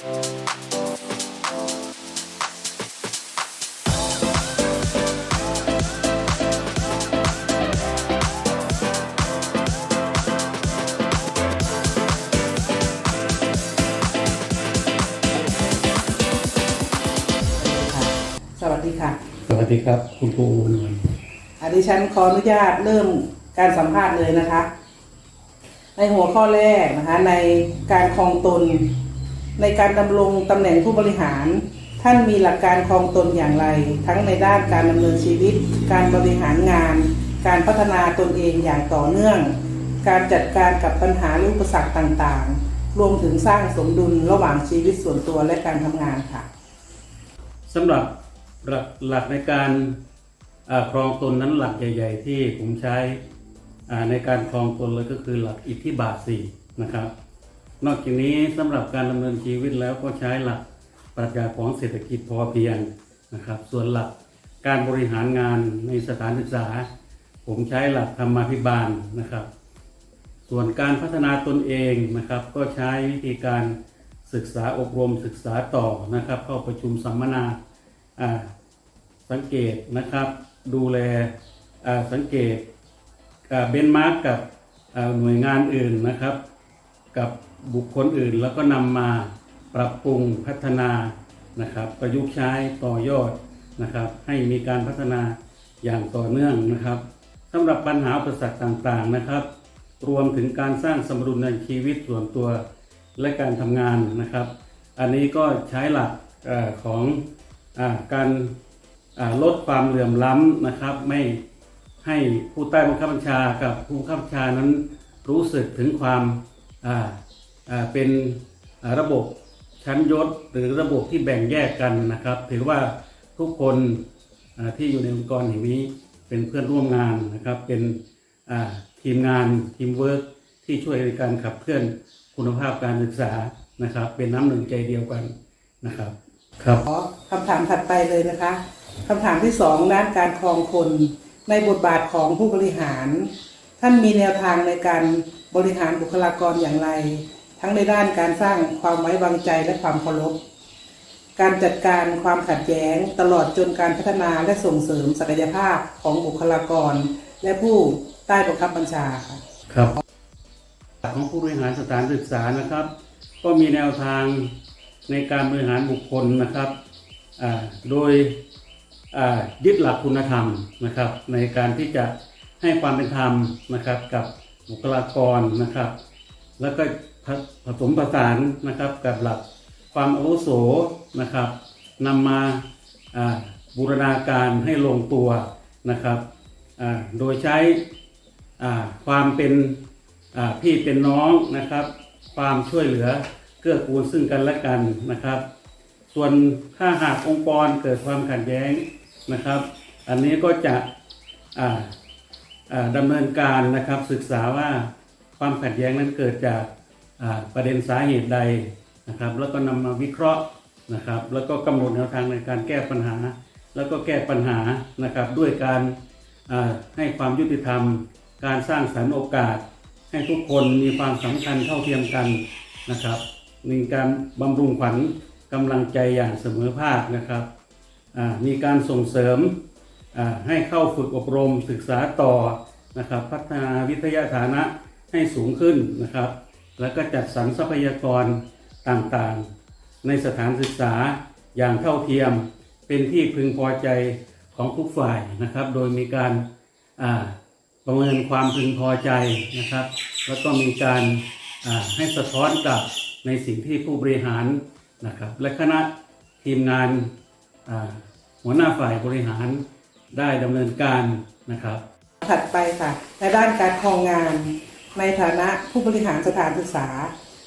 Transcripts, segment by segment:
สวัสดีค่ะ สวัสดีครับ คุณครูนวลอันนี้ฉันขออนุญาตเริ่มการสัมภาษณ์เลยนะคะ ในหัวข้อแรกนะคะ ในการคลองตน ในการดำรงตำแหน่งผู้บริหาร ท่านมีหลักการครองตนอย่างไร ทั้งในด้านการดำเนินชีวิต การบริหารงาน การพัฒนาตนเองอย่างต่อเนื่อง การจัดการกับปัญหาหรืออุปสรรคต่างๆ รวมถึงสร้างสมดุลระหว่างชีวิตส่วนตัวและการทำงานค่ะสำหรับหลักหลักในการครองตนนั้นหลักใหญ่ ๆ ที่ผมใช้ในการครองตนเลยก็คือหลักอิทธิบาทสี่นะครับ นอกจากนี้สำหรับการดำเนินชีวิตแล้วก็ใช้หลักปรัชญาของเศรษฐกิจพอเพียงนะครับ ส่วนหลักการบริหารงานในสถานศึกษา ผมใช้หลักธรรมาภิบาลนะครับ ส่วนการพัฒนาตนเองนะครับ ก็ใช้วิธีการศึกษาอบรมศึกษาต่อนะครับ เข้าประชุมสัมมนาสังเกตนะครับ ดูแลสังเกตเบนมาร์กกับหน่วยงานอื่นนะครับ กับ บุคคลอื่น แล้วก็นำมาปรับปรุงพัฒนานะครับ ประยุกต์ใช้ต่อยอดนะครับ ให้มีการพัฒนาอย่างต่อเนื่องนะครับสำหรับปัญหาอุปสรรคต่างๆนะครับ รวมถึงการสร้างสมดุลในชีวิตส่วนตัวและการทำงานนะครับ อันนี้ก็ใช้หลักอของอการลดความเหลื่อมล้ำนะครับ ไม่ให้ผู้ใต้บังคับบัญชากับผู้บังคับบัญชานั้นรู้สึกถึงความ เป็นอ่าระบบชั้นยศหรือระบบที่แบ่งแยกกันนะครับ ถือว่าทุกคนอ่าที่อยู่ในองค์กรแห่งนี้เป็นเพื่อนร่วมงานนะครับ เป็นอ่าทีมงานทีมเวิร์กที่ช่วยในการขับเคลื่อนคุณภาพการศึกษานะครับ เป็นน้ำหนึ่งใจเดียวกันนะครับครับขอคำถามถัดไปเลยนะคะคำถามที่สองด้านการครองคนในบทบาทของผู้บริหาร ท่านมีแนวทางในการบริหารบุคลากรอย่างไร ทั้งในด้านการสร้างความไว้วางใจและความเคารพ การจัดการความขัดแย้งตลอดจนการพัฒนาและส่งเสริมศักยภาพของบุคลากร และผู้ใต้บังคับบัญชาค่ะครับของผู้บริหารสถานศึกษานะครับ ก็มีแนวทางในการบริหารบุคคลนะครับอ่าโดยอ่ายึดหลักคุณธรรมนะครับ ในการที่จะให้ความเป็นธรรมนะครับกับบุคลากรนะครับ แล้วก็ ผสมผสานนะครับกับหลักความอาวุโสนะครับนำมาบูรณาการให้ลงตัวนะครับโดยใช้ความเป็นพี่เป็นน้องนะครับ ความช่วยเหลือเกื้อกูลซึ่งกันและกันนะครับ ส่วนถ้าหากองค์กรเกิดความขัดแย้งนะครับ อันนี้ก็จะดำเนินการนะครับศึกษาว่าความขัดแย้งนั้นเกิดจาก ประเด็นสาเหตุใดนะครับ แล้วก็นำมาวิเคราะห์นะครับ แล้วก็กำหนดแนวทางในการแก้ปัญหา แล้วก็แก้ปัญหานะครับด้วยการให้ความยุติธรรม การสร้างสรรค์โอกาส ให้ทุกคนมีความสำคัญเท่าเทียมกันนะครับมีการบำรุงขวัญกำลังใจอย่างเสมอภาคนะครับมีการส่งเสริมให้เข้าฝึกอบรมศึกษาต่อนะครับ พัฒนาวิทยาฐานะให้สูงขึ้นนะครับ แล้วก็จัดสรรทรัพยากรต่างๆ ในสถานศึกษาอย่างเท่าเทียมเป็นที่พึงพอใจของทุกฝ่ายนะครับ โดยมีการประเมินความพึงพอใจนะครับ แล้วก็มีการให้สะท้อนกลับในสิ่งที่ผู้บริหารนะครับ และคณะทีมงานหัวหน้าฝ่ายบริหารได้ดำเนินการนะครับ ถัดไปค่ะในด้านการครองงาน ในฐานะผู้บริหารสถานศึกษา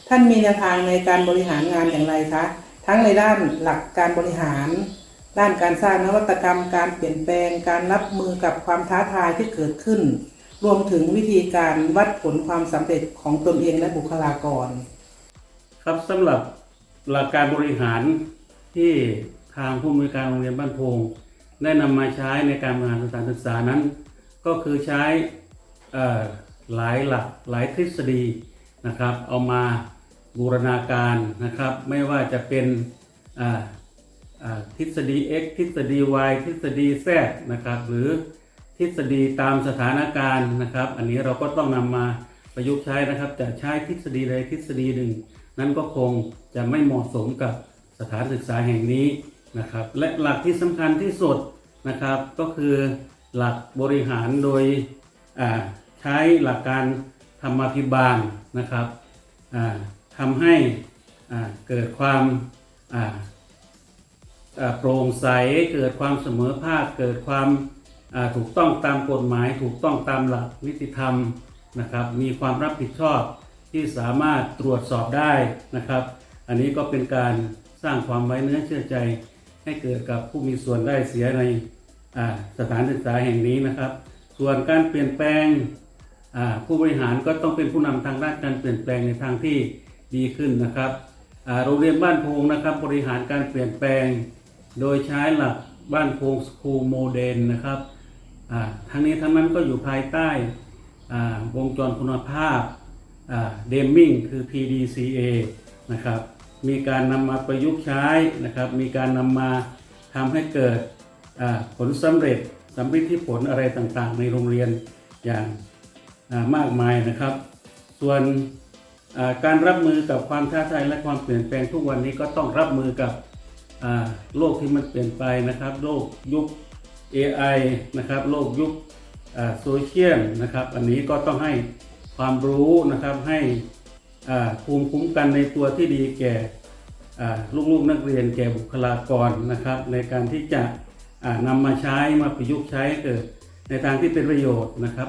ท่านมีแนวทางในการบริหารงานอย่างไรคะ ทั้งในด้านหลักการบริหาร ด้านการสร้างนวัตกรรม การเปลี่ยนแปลง การรับมือกับความท้าทายที่เกิดขึ้น รวมถึงวิธีการวัดผลความสำเร็จของตนเองและบุคลากร ครับสำหรับหลักการบริหารที่ทางผู้อำนวยการโรงเรียนบ้านโพงได้นำมาใช้ในการบริหารสถานศึกษานั้น ก็คือใช้ หลายหลักหลายทฤษฎีนะครับ เอามาบูรณาการนะครับ ไม่ว่าจะเป็นทฤษฎี x ทฤษฎี y ทฤษฎี z นะครับ หรือทฤษฎีตามสถานการณ์นะครับ อันนี้เราก็ต้องนำมาประยุกต์ใช้นะครับ จะใช้ทฤษฎีใดทฤษฎีหนึ่ง นั้นก็คงจะไม่เหมาะสมกับสถานศึกษาแห่งนี้นะครับ และหลักที่สำคัญที่สุดนะครับ ก็คือหลักบริหารโดย ใช้หลักการธรรมาภิบาลนะครับทำให้เกิดความโปร่งใสเกิดความเสมอภาคเกิดความถูกต้องตามกฎหมาย ถูกต้องตามหลักนิติธรรมนะครับมีความรับผิดชอบที่สามารถตรวจสอบได้นะครับ อันนี้ก็เป็นการสร้างความไว้เนื้อเชื่อใจ ให้เกิดกับผู้มีส่วนได้เสียในสถานศึกษาแห่งนี้นะครับ ส่วนการเปลี่ยนแปลง ผู้บริหารก็ต้องเป็นผู้นำทางด้านการเปลี่ยนแปลงในทางที่ดีขึ้นนะครับโรงเรียนบ้านโพงนะครับบริหารการเปลี่ยนแปลง โดยใช้หลักบ้านโพงสคูลโมเดลนะครับอ่าทั้งนี้ทั้งนั้นก็อยู่ภายใต้วงจรคุณภาพเดมมิงคือ PDCA นะครับมีการนำมาประยุกต์ใช้นะครับ มีการนำมาทำให้เกิดผลสำเร็จสำเร็จที่ผลอะไรต่างๆ ในโรงเรียนอย่าง มากมายนะครับ ส่วนการรับมือกับความท้าทายและความเปลี่ยนแปลงทุกวันนี้ก็ต้องรับมือกับโลกที่มันเปลี่ยนไปนะครับ โลกยุค AI นะครับ โลกยุคโซเชียลนะครับ อันนี้ก็ต้องให้ความรู้นะครับให้ภูมิคุ้มกันในตัวที่ดีแก่ลูกๆนักเรียนแก่บุคลากรนะครับ ในการที่จะนำมาใช้มาประยุกต์ใช้เกิดในทางที่เป็นประโยชน์นะครับ